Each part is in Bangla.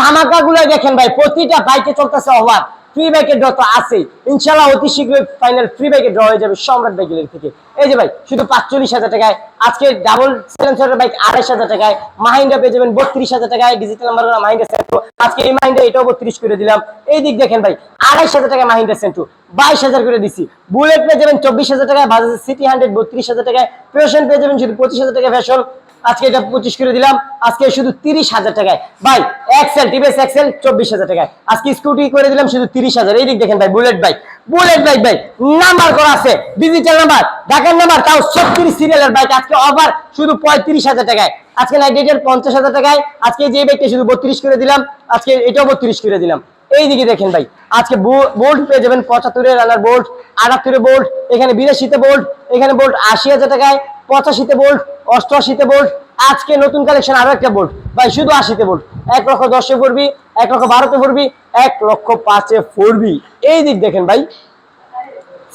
ধামাকা গুলো দেখেন ভাই, প্রতিটা বাইকে চলতেছে অভাব ফ্রি বাইকের ড্র তো আছে ইনশাল্লাহ অতি শীঘ্রই ফাইনাল ফ্রি বাইকের ড্র হয়ে যাবে সম্রাট বাইকের থেকে। এই যে ভাই, শুধু পাঁচচল্লিশ হাজার টাকায়, আজকে ডাবল সেলেন্সারের বাইক আড়াইশ হাজার টাকায় মাহিন্দ্রা পেয়ে যাবেন বত্রিশ হাজার টাকায় ডিজিটাল নাম্বার মাহিন্দ্রা সেন্টু আজকে এই মাহিন্দ্রা এটাও বত্রিশ করে দিলাম। এই দিক দেখেন ভাই, আড়াইশ হাজার টাকায় মাহিন্দ্রা সেন্টু বাইশ হাজার করে দিছি। বুলেট পেয়ে যাবেন চব্বিশ হাজার টাকায় বাজাজ সিটি হান্ড্রেড বত্রিশ হাজার টাকায়। ফ্যাশন পেয়ে যাবেন শুধু পঁচিশ হাজার টাকায় ফ্যাশন আজকে এটা পঁচিশ করে দিলাম। আজকে শুধু তিরিশ হাজার টাকায়। ভাই এক্সেল টিভিএস এক্সেল চব্বিশ হাজার টাকায়। আজকে স্কুটি করে দিলাম শুধু তিরিশ হাজার। এই দিক দেখেন ভাই বুলেট বাইক বুলেট বাইক ভাই নাম্বার করা আছে। ডিজিটাল নাম্বার ঢাকার নাম্বার তাও ছত্রিশ সিরিয়ালের বাইক আজকে অফার শুধু পঁয়ত্রিশ হাজার টাকায়। আজকে নাইট রেটের পঞ্চাশ হাজার টাকায়। আজকে যে বাইকটা শুধু বত্রিশ করে দিলাম, আজকে এটাও বত্রিশ করে দিলাম। এই দিকে দেখেন ভাই, আজকে বোল্ট পেয়ে যাবেন পঁচাত্তরের রানার বোল্ট আটাত্তরে বোল্ট এখানে বিরাশিতে বোল্ট এখানে বোল্ট আশি হাজার টাকায়। পঁচাশিতে বোল্ট, অষ্টআশিতে বোল্ট, আজকে নতুন কালেকশন আরও একটা বোল্ট। ভাই, শুধু আশিতে বোল্ট। এক লক্ষ দশে পড়বি, এক লক্ষ বারোতে পড়বি, এক লক্ষ পাঁচে পড়বি। এই দিক দেখেন ভাই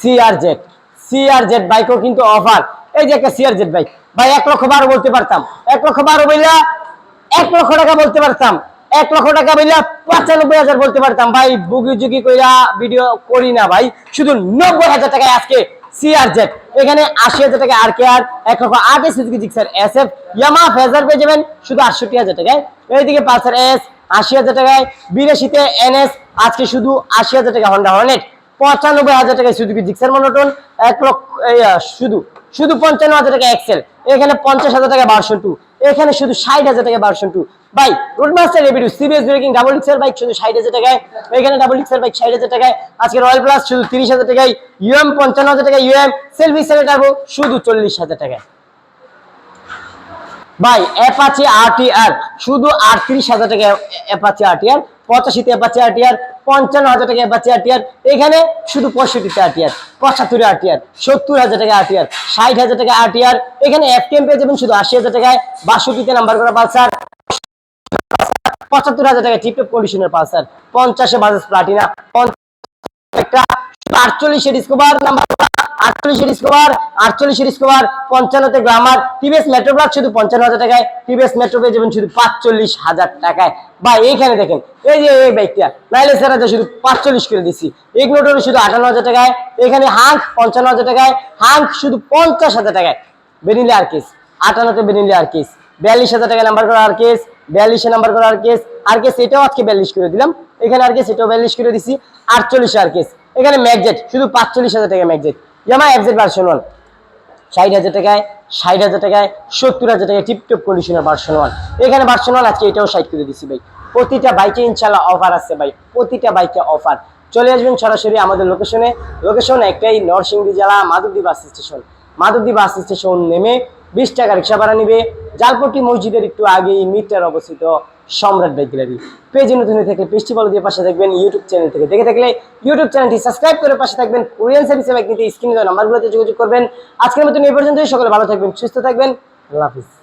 সিআর জেড সিআর জেড বাইকও কিন্তু অফার এই যে একটা সিআর জেড বাইক। ভাই, এক লক্ষ বারো বলতে পারতাম। এক লক্ষ বারো বইলা এক লক্ষ টাকা বলতে পারতাম। এক লক্ষ টাকা বইলা পঁচানব্বই হাজার বলতে পারতাম। ভাই বুগি জুগি কইরা ভিডিও করি না ভাই। শুধু নব্বই হাজার টাকায় আজকে সিআর জেড এখানে আশি হাজার টাকা আর কে আর এক লক্ষ আটে Suzuki Gixxer S F Yamaha Fazer পেয়ে যাবেন শুধু আটষট্টি হাজার টাকায়। এইদিকে পালসার এস আশি হাজার টাকায়। বিরাশিতে এনএস আজকে শুধু আশি হাজার টাকা হন্ডা হর্নেট পঁচানব্বই হাজার টাকায় সুজুকি জিক্সার মনোটন এক লক্ষ শুধু শুধু পঞ্চান্ন হাজার টাকা এক্সেল এখানে পঞ্চাশ হাজার টাকা ভার্সন টু এখানে শুধু ষাট হাজার টাকা ভার্সন টু ভাই Roadmaster রেভিডিউ CBS braking double axle bike শুধু ষাট হাজার টাকায়, এখানে ডাবল এক্সেল বাইক ষাট হাজার টাকায়, আজকে রয়্যাল প্লাস শুধু তিরিশ হাজার টাকায় ইউএম পঞ্চান্ন হাজার টাকা ইউএম সেলফি সেলেটাবো শুধু চল্লিশ হাজার টাকায়। ভাই অ্যাপাচি আরটিআর শুধু আটত্রিশ হাজার টাকা অ্যাপাচি আরটিআর পঁচাশিতে অ্যাপাচি আরটিআর পঞ্চান্ন হাজার টাকা অ্যাপাচি আরটিআর এখানে শুধু পঁয়ষট্টিতে আরটিআর পঁচাত্তরে আরটিআর সত্তর হাজার টাকা আরটিআর ষাট হাজার টাকা আরটিআর এখানে এফটিএম পেয়ে যাবেন শুধু আশি হাজার টাকায়। বাষট্টিতে নাম্বার করা পালসার, পঁচাত্তর হাজার টাকা টিপটপ কন্ডিশনের পালসার, পঞ্চাশে বাজাজ প্লাটিনা একটা, আটচল্লিশে ডিসকভার নাম্বার আটচল্লিশে ডিসকভার আটচল্লিশে ডিসকভার পঞ্চান্নতে গ্রামার, টিভিএস মেট্রো শুধু পঞ্চান্ন হাজার টাকায়, টিভিএস মেট্রো পেয়ে যাবেন শুধু পাঁচচল্লিশ হাজার টাকায়। বা এইখানে দেখেন, এই যে এই বাইকটা নাইলে স্যার শুধু পাঁচচল্লিশ করে দিচ্ছি ইগনোটর শুধু আটান্ন হাজার টাকায়, এখানে হাঙ্ক পঞ্চান্ন হাজার টাকায় হাঙ্ক শুধু পঞ্চাশ হাজার টাকায়। বেরিলে আর কেস আটান্নতে বেরিলে আর কেস বিয়াল্লিশ হাজার টাকা নাম্বার করা আর কেস বিয়াল্লিশে নাম্বার করা আর কেস আর কেস এটাও আজকে বিয়াল্লিশ করে দিলাম। এখানে আর কেস এটাও বিয়াল্লিশ করে দিছি। আটচল্লিশে আর কেস এখানে ম্যাকজেট শুধু পাঁচচল্লিশ হাজার টাকা ম্যাকজেট ইয়ামা এফজেড ভার্সন ওয়ান ষাট হাজার টাকায়, ষাট হাজার টাকায়, সত্তর হাজার টাকায় টিপটপ কন্ডিশনের ভার্সন ওয়ান এখানে ভার্সন ওয়ান আজকে এটাও সাইড করে দিছি ভাই। প্রতিটা বাইকে ইনশাল্লাহ অফার আছে ভাই। প্রতিটা বাইকে অফার চলে আসবেন সরাসরি আমাদের লোকেশনে লোকেশন একটাই নরসিংদী জেলা, Madhabdi bus station Madhabdi bus station নেমে বিশ টাকা রিক্সা ভাড়া নিবে। জালপট্টি মসজিদের একটু আগেই মিটার অবস্থিত সম্রাট বাইক গ্যালারি। পেজে নতুন থেকে পেজটি বলে দিয়ে পাশে থাকবেন ইউটিউব চ্যানেল থেকে দেখে থাকলে ইউটিউব চ্যানেলটি সাবস্ক্রাইব করে পাশে থাকবেন কোরিয়ান সার্ভিসে বাইক নিতে স্ক্রিনে দেওয়া নাম্বারগুলোতে যোগাযোগ করবেন। আজকের মতন এই পর্যন্তই, সকলে ভালো থাকবেন, সুস্থ থাকবেন, আল্লাহ হাফিজ।